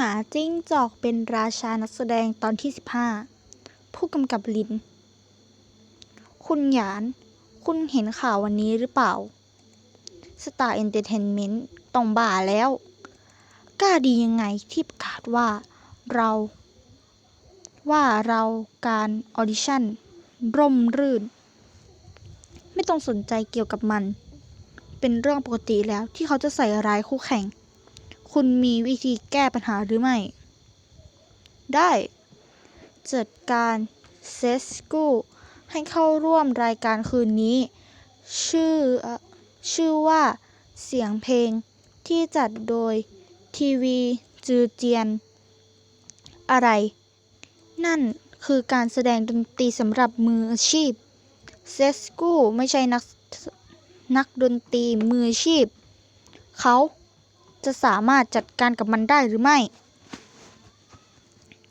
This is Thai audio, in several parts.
หาจิ้งจอกเป็นราชานักแสดงตอนที่ 15 ผู้กำกับลิน คุณหยาน คุณเห็นข่าววันนี้หรือเปล่าสตาร์เอนเตอร์เทนเมนต์ต้องบ้าแล้ว กล้าดียังไงที่ประกาศว่าเรา ว่าเราการออดิชั่น ร่มรื่น ไม่ต้องสนใจเกี่ยวกับมัน เป็นเรื่องปกติแล้วที่เขาจะใส่ร้ายคู่แข่ง คุณมีวิธีแก้ปัญหาหรือไม่ ได้ จัดการเซสกูให้เข้าร่วมรายการคืนนี้ ชื่อชื่อว่าเสียงเพลงที่จัดโดยทีวีจือเจียน อะไร นั่นคือการแสดงดนตรีสำหรับมืออาชีพ เซสกูไม่ใช่นักนักดนตรีมืออาชีพ เขา จะสามารถจัดการกับมันได้หรือไม่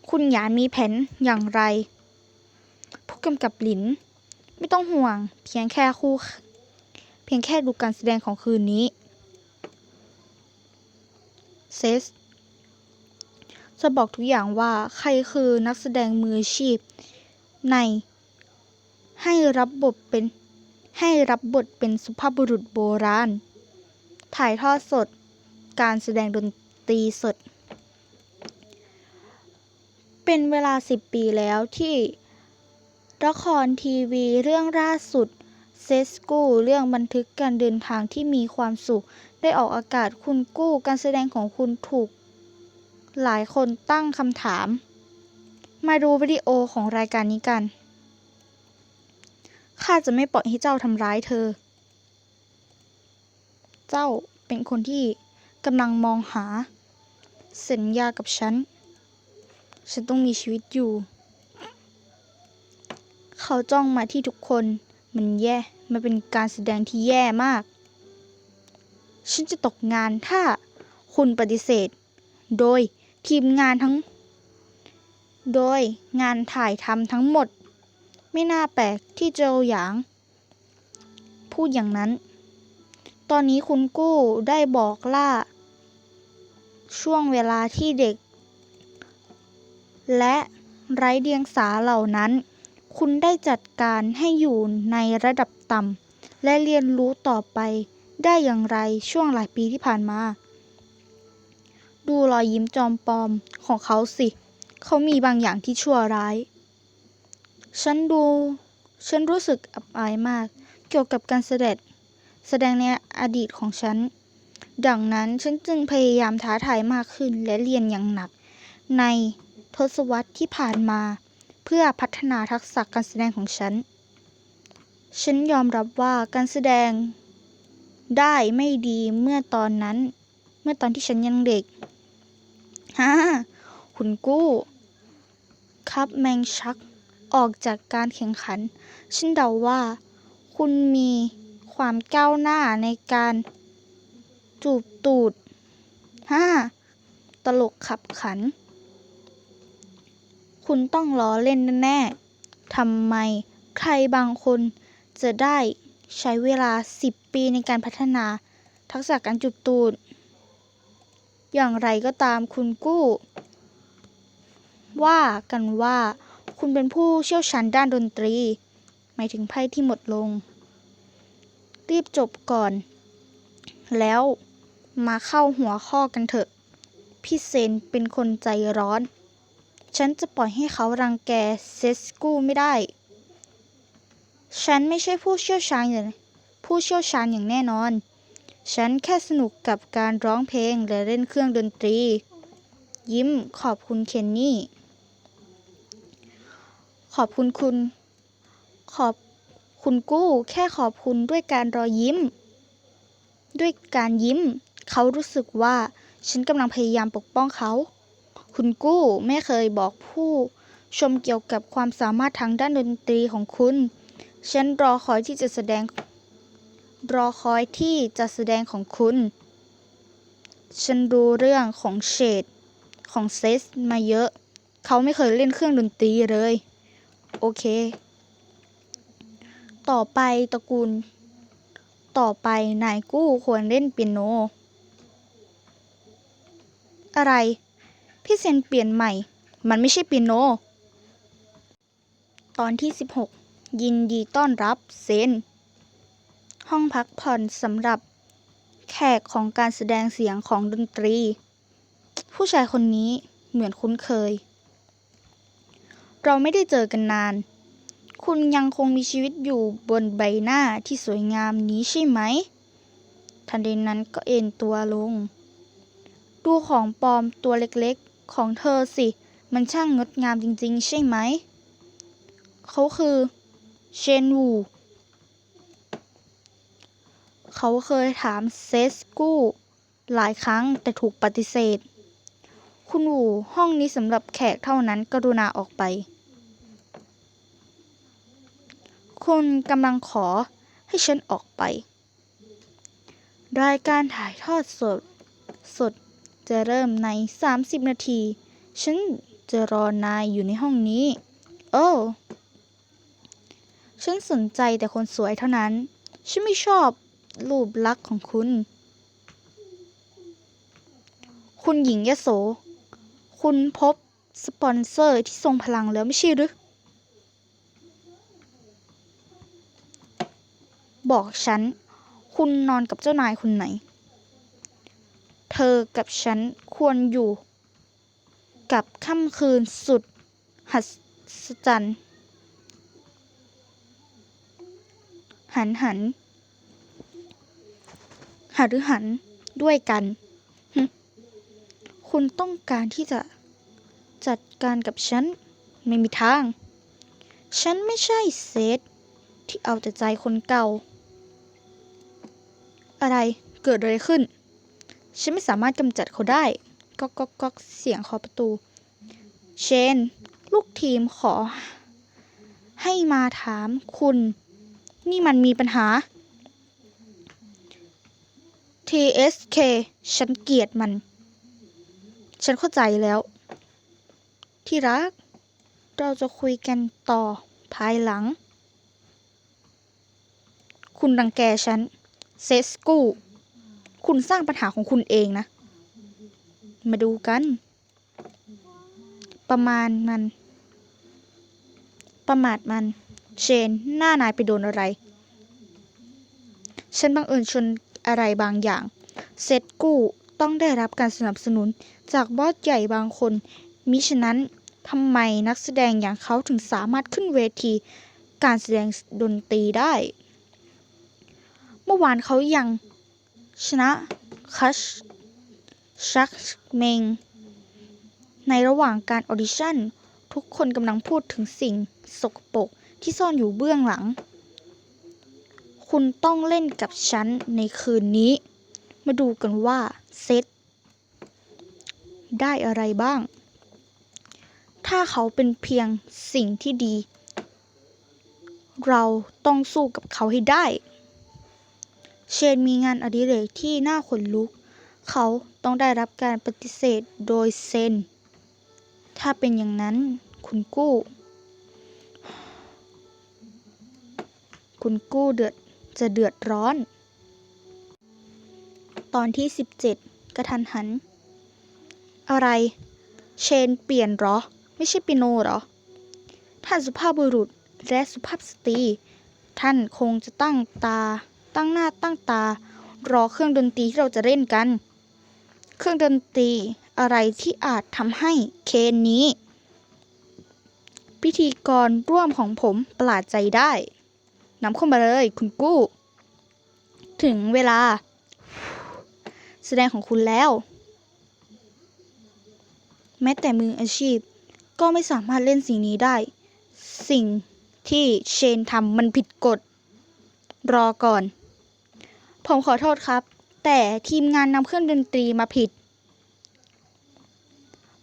คุณหยานมีแผนอย่างไร ผู้กำกับหลิน ไม่ต้องห่วง เพียงแค่คู่ เพียงแค่ดูการแสดงของคืนนี้เซสจะบอกทุกอย่างว่าใครคือนักแสดงมืออาชีพ ใน ให้รับบทเป็นให้รับบทเป็นสุภาพบุรุษโบราณ ถ่ายทอดสด การแสดงดนตรีสด เป็นเวลาสิบปีแล้วที่ละครทีวีเรื่องล่าสุดเซสกูเรื่องบันทึกการเดินทางที่มีความสุข ได้ออกอากาศคุณกู้การแสดงของคุณถูก หลายคนตั้งคำถาม มาดูวิดีโอของรายการนี้กัน ข้าจะไม่ปล่อยให้เจ้าทำร้ายเธอ เจ้าเป็นคนที่ กำลังมองหา สัญญากับฉัน ฉันต้องมีชีวิตอยู่ เขาจ้องมาที่ทุกคน มันแย่ มันเป็นการแสดงที่แย่มาก ฉันจะตกงานถ้าคุณปฏิเสธ โดยทีมงานทั้ง โดยงานถ่ายทำทั้งหมด ไม่น่าแปลกที่เจอหยาง พูดอย่างนั้น ตอนนี้คุณกู้ได้บอกล่า ช่วงเวลาที่เด็ก และไร้เดียงสาเหล่านั้น คุณได้จัดการให้อยู่ในระดับต่ำและเรียนรู้ต่อไปได้อย่างไรช่วงหลายปีที่ผ่านมา ดูรอยยิ้มจอมปลอมของเขาสิ เขามีบางอย่างที่ชั่วร้าย ฉันดู ฉันรู้สึกอับอายมากเกี่ยวกับการแสดงแสดงในอดีตของฉัน ดังนั้นฉันจึงพยายามท้าทายมากขึ้นและเรียนอย่างหนัก ในทศวรรษที่ผ่านมา เพื่อพัฒนาทักษะการแสดงของฉัน ฉันยอมรับว่าการแสดงได้ไม่ดีเมื่อตอนนั้น เมื่อตอนที่ฉันยังเด็กฮ่าคุณกู้ครับแมงชักออกจากการแข่งขัน ฉันเดาว่า คุณมีความก้าวหน้าในการ จูบตูดฮ่าตลกขับขัน คุณต้องล้อเล่นแน่ๆทำไมใครบางคนจะได้ใช้เวลาสิบปีในการพัฒนาทักษะการจูบตูด อย่างไรก็ตามคุณกู้ ว่ากันว่าคุณเป็นผู้เชี่ยวชาญด้านดนตรี หมายถึงไพ่ที่หมดลง รีบจบก่อน แล้ว มาเข้าหัวข้อกันเถอะ พี่เซนเป็นคนใจร้อน ฉันจะปล่อยให้เขารังแกเซสกูไม่ได้ ฉันไม่ใช่ผู้เชี่ยวชาญอย่างผู้เชี่ยวชาญอย่างแน่นอน ฉันแค่สนุกกับการร้องเพลงและเล่นเครื่องดนตรี ยิ้มขอบคุณเคนนี่ ขอบคุณคุณ ขอบคุณกู้ แค่ขอบคุณด้วยการรอยยิ้ม ด้วยการยิ้ม เขารู้สึกว่าฉันกำลังพยายามปกป้องเขา คุณกู้ไม่เคยบอกผู้ชมเกี่ยวกับความสามารถทางด้านดนตรีของคุณ ฉันรอคอยที่จะแสดง รอคอยที่จะแสดงของคุณ ฉันรู้เรื่องของเชดของเซสมาเยอะ เขาไม่เคยเล่นเครื่องดนตรีเลย โอเค ต่อไปตระกูล ต่อไปนายกู้ควรเล่นเปียโน อะไร พี่เซนเปลี่ยนใหม่ มันไม่ใช่เปียโน ตอนที่ 16 ยินดีต้อนรับเซน ห้องพักผ่อนสำหรับแขกของการแสดงเสียงของดนตรี ผู้ชายคนนี้เหมือนคุ้นเคย เราไม่ได้เจอกันนาน คุณยังคงมีชีวิตอยู่บนใบหน้าที่สวยงามนี้ใช่ไหม ทันใดนั้นก็เอ็นตัวลง ดูของปลอมตัวเล็กๆ ของเธอสิ มันช่างงดงามจริงๆ ใช่ไหม เขาคือเชนวูเขาเคยถามเซสกูหลายครั้งแต่ถูกปฏิเสธ คุณวูห้องนี้สำหรับแขกเท่านั้นกรุณาออกไป คุณกำลังขอให้ฉันออกไป รายการถ่ายทอดสดสด จะเริ่มใน 30 นาที ฉันจะรอนายอยู่ในห้องนี้ โอ้ ฉันสนใจแต่คนสวยเท่านั้น ฉันไม่ชอบรูปลักษณ์ของคุณ คุณหญิงยโส คุณพบสปอนเซอร์ที่ทรงพลังแล้วไม่ใช่หรือ บอกฉัน คุณนอนกับเจ้านายคนไหน เธอกับฉันควรอยู่ กับค่ำคืนสุดหัศจรรย์หันหันหาหรือหันด้วยกัน คุณต้องการที่จะจัดการกับฉัน ไม่มีทาง ฉันไม่ใช่เซธที่เอาแต่ใจคนเก่า อะไรเกิดอะไรขึ้น ฉันไม่สามารถกำจัดเขาได้ก๊อกก๊อกก๊อกเสียงเคาะประตู เชน ลูกทีมขอ ให้มาถามคุณ นี่มันมีปัญหา TSK ฉันเกลียดมัน ฉันเข้าใจแล้ว ที่รัก เราจะคุยกันต่อภายหลัง คุณรังแกฉัน เซสกู คุณสร้างปัญหาของคุณเองนะ มาดูกัน ประมาณมัน ประมาทมัน เชน หน้านายไปโดนอะไร ฉันบังเอิญชนอะไรบางอย่าง เซตกู้ต้องได้รับการสนับสนุนจากบอสใหญ่บางคน มิฉะนั้นทำไมนักแสดงอย่างเขาถึงสามารถขึ้นเวที การแสดงดนตรีได้ เมื่อวานเขายัง ชนะคัชชักเมง ในระหว่างการออดิชั่น ทุกคนกำลังพูดถึงสิ่งสกปรกที่ซ่อนอยู่เบื้องหลัง คุณต้องเล่นกับฉันในคืนนี้ มาดูกันว่า เซตได้อะไรบ้าง ถ้าเขาเป็นเพียงสิ่งที่ดี เราต้องสู้กับเขาให้ได้ เชนมีงานอดิเรกที่น่าขนลุก เขาต้องได้รับการปฏิเสธโดยเซน ถ้าเป็นอย่างนั้นคุณกู้ คุณกู้เดือดจะเดือดร้อน ตอนที่ 17 กระทันหัน อะไร เชนเปลี่ยนหรอ ไม่ใช่ปิโนหรอ ท่านสุภาพบุรุษและสุภาพสตรี ท่านคงจะตั้งตา ตั้งหน้าตั้งตา รอเครื่องดนตรีที่เราจะเล่นกัน เครื่องดนตรีอะไรที่อาจทำให้เคนนี้ พิธีกรร่วมของผมประหลาดใจได้นำเข้ามาเลยคุณกู้ ถึงเวลา แสดงของคุณแล้ว แม้แต่มืออาชีพ ก็ไม่สามารถเล่นสิ่งนี้ได้ สิ่งที่เชนทำมันผิดกฎ รอก่อน ผมขอโทษครับ แต่ทีมงานนำเครื่องดนตรีมาผิด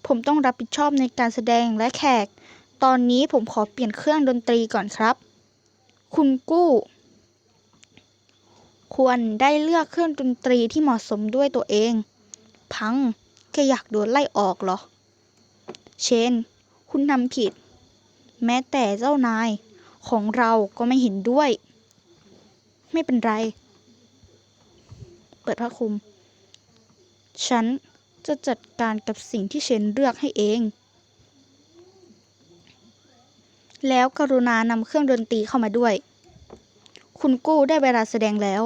ผมต้องรับผิดชอบในการแสดงและแขก ตอนนี้ผมขอเปลี่ยนเครื่องดนตรีก่อนครับ คุณกู้ ควรได้เลือกเครื่องดนตรีที่เหมาะสมด้วยตัวเอง พังแค่อยากโดนไล่ออกเหรอ เชน คุณทำผิด แม้แต่เจ้านายของเราก็ไม่เห็นด้วย ไม่เป็นไร ปิดผ้าคลุม ฉันจะจัดการกับสิ่งที่เชนเลือกให้เอง แล้วกรุณานำเครื่องดนตรีเข้ามาด้วย คุณกู้ได้เวลาแสดงแล้ว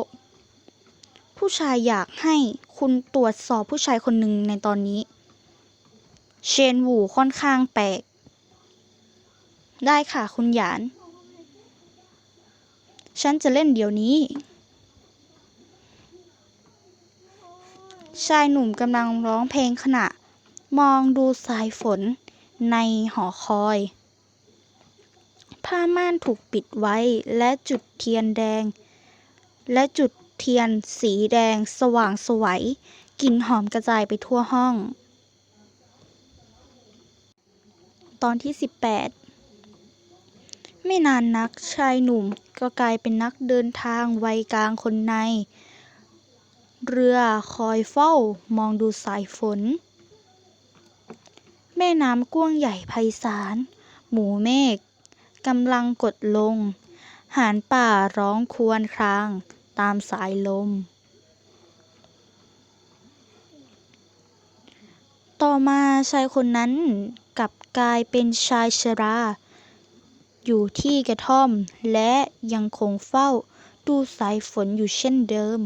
ผู้ชายอยากให้คุณตรวจสอบผู้ชายคนหนึ่งในตอนนี้ เชนหวูค่อนข้างแปลก ได้ค่ะคุณหยาน ฉันจะเล่นเดี๋ยวนี้ ชายหนุ่มกำลังร้องเพลงขณะ มองดูสายฝนในหอคอย ผ้าม่านถูกปิดไว้และจุดเทียนแดง และจุดเทียนสีแดงสว่างสวยกลิ่นหอมกระจายไปทั่วห้อง ตอนที่ 18 ไม่นานนักชายหนุ่มก็กลายเป็นนักเดินทางวัยกลางคนใน เรือคอยเฝ้ามองดูสายฝน แม่น้ำกว้างใหญ่ไพศาล หมูเมฆกำลังกดลง หานป่าร้องครวญครางตามสายลม ต่อมาชายคนนั้นกลับกลายเป็นชายชรา อยู่ที่กระท่อมและยังคงเฝ้าดูสายฝนอยู่เช่นเดิม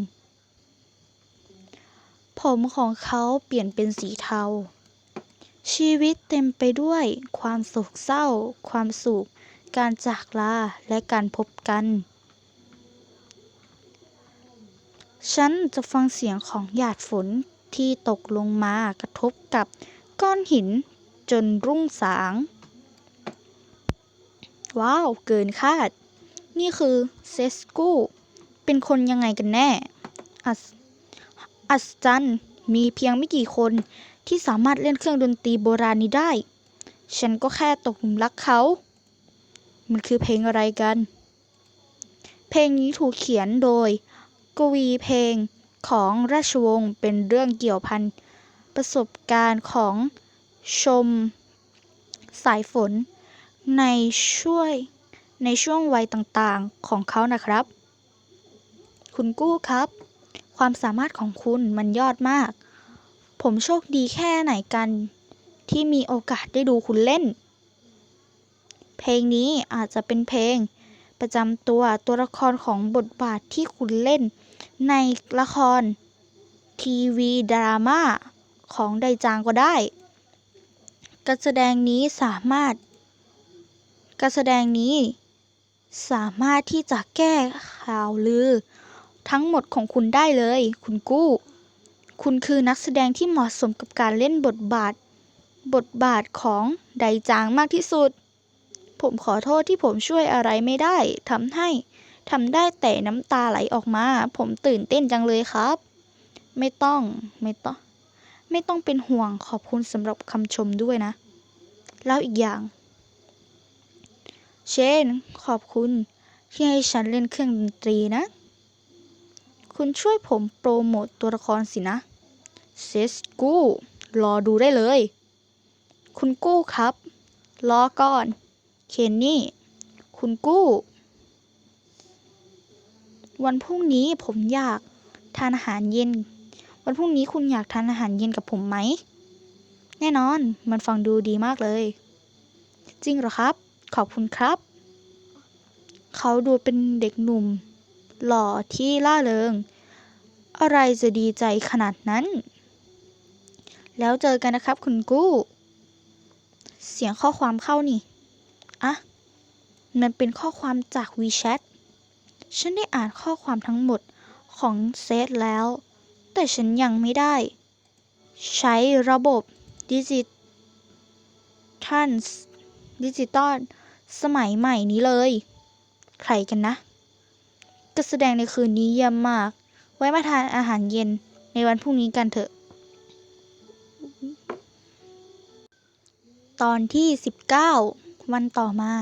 ผมของเขาเปลี่ยนเป็นสีเทา ชีวิตเต็มไปด้วยความโศกเศร้า ความสุข การจากลา และการพบกัน ฉันจะฟังเสียงของหยาดฝนที่ตกลงมากระทบกับก้อนหินจนรุ่งสาง ว้าว เกินคาด นี่คือเซสกู เป็นคนยังไงกันแน่ อัศ อัศจรรย์มีเพียงไม่กี่คนที่สามารถเล่นเครื่องดนตรีโบราณนี้ได้ ฉันก็แค่ตกหลุมรักเขา มันคือเพลงอะไรกัน เพลงนี้ถูกเขียนโดย กวีเพลงของราชวงศ์เป็นเรื่องเกี่ยวพันประสบการณ์ของชมสายฝน ในช่วยในช่วงวัยต่างๆของเขานะครับ คุณกู้ครับ ความสามารถของคุณมันยอดมาก ผมโชคดีแค่ไหนกัน ที่มีโอกาสได้ดูคุณเล่น เพลงนี้อาจจะเป็นเพลง ประจำตัวตัวละครของบทบาทที่คุณเล่น ในละคร ทีวีดราม่าของไดจางก็ได้ การแสดงนี้สามารถ การแสดงนี้สามารถที่จะแก้ข่าวลือ ทั้งหมดของคุณได้เลย คุณกู้ คุณคือนักแสดงที่เหมาะสมกับการเล่นบทบาท บทบาทของไดจางมากที่สุด ผมขอโทษที่ผมช่วยอะไรไม่ได้ทำให้ทำได้แต่น้ำตาไหลออกมา ผมตื่นเต้นจังเลยครับ ไม่ต้องไม่ต้อง ไม่ต้องเป็นห่วงขอบคุณสำหรับคำชมด้วยนะ แล้วอีกอย่าง เช่น ขอบคุณที่ให้ฉันเล่นเครื่องดนตรีนะ คุณช่วยผมโปรโมตตัวละครสินะ เซสกู้ รอดูได้เลย คุณกู้ครับ รอก่อน เคนนี่ คุณกู้ วันพรุ่งนี้ผมอยากทานอาหารเย็น วันพรุ่งนี้คุณอยากทานอาหารเย็นกับผมไหม แน่นอน มันฟังดูดีมากเลย จริงเหรอครับ ขอบคุณครับ เขาดูเป็นเด็กหนุ่ม หล่อที่ล่าเริง อะไรจะดีใจขนาดนั้น แล้วเจอกันนะครับคุณกู้ เสียงข้อความเข้านี่อะมันเป็นข้อความจาก WeChat ฉันได้อ่านข้อความทั้งหมดของเซตแล้ว แต่ฉันยังไม่ได้ ใช้ระบบดิจิทัลดิจิตอลสมัยใหม่นี้เลย ใครกันนะ การแสดงในคืนนี้เยี่ยมมาก ไว้มาทานอาหารเย็นในวันพรุ่งนี้กันเถอะ ตอนที่ 19 วันต่อมา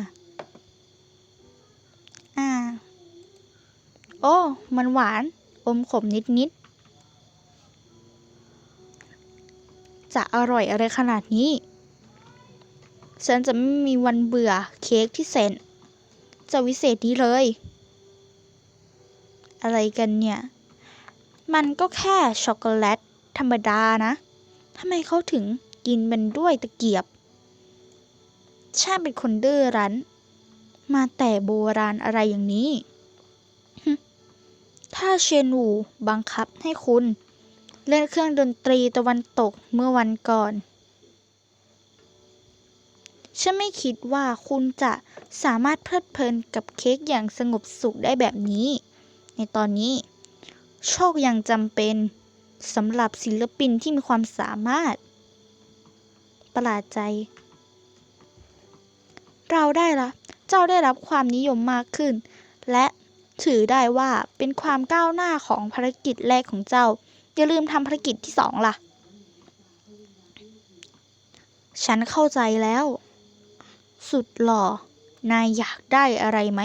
อ่า โอ้ มันหวาน อมขมนิดๆจะอร่อยอะไรขนาดนี้ ฉันจะไม่มีวันเบื่อเค้กที่แสนจะวิเศษนี้เลย อะไรกันเนี่ย มันก็แค่ช็อกโกแลตธรรมดานะทำไมเขาถึงกินมันด้วยตะเกียบช่เป็นคนดื้อรั้น มาแต่โบราณอะไรอย่างนี้ ถ้าเชนูบังคับให้คุณ เล่นเครื่องดนตรีตะวันตกเมื่อวันก่อนฉันไม่คิดว่าคุณจะสามารถเพลิดเพลินกับเค้กอย่างสงบสุขได้แบบนี้ ในตอนนี้ โชคยังจำเป็นสำหรับศิลปินที่มีความสามารถ ประหลาดใจ เราได้รับเจ้าได้รับความนิยมมากขึ้น และถือได้ว่าเป็นความก้าวหน้าของภารกิจแรกของเจ้า อย่าลืมทำภารกิจที่สองล่ะ ฉันเข้าใจแล้ว สุดหล่อ นายอยากได้อะไรไหม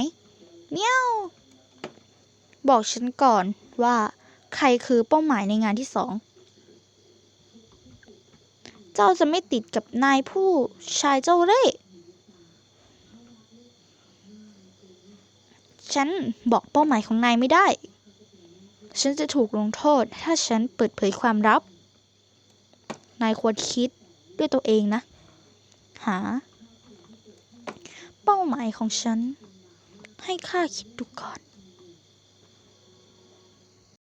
เมียว บอกฉันก่อนว่าใครคือเป้าหมายในงานที่สอง เจ้าจะไม่ติดกับนายผู้ชายเจ้าเร่ฉันบอกเป้าหมายของนายไม่ได้ ฉันจะถูกลงโทษ ถ้าฉันเปิดเผยความลับ นายควรคิดด้วยตัวเองนะ หา เป้าหมายของฉัน ให้ข้าคิดดูก่อน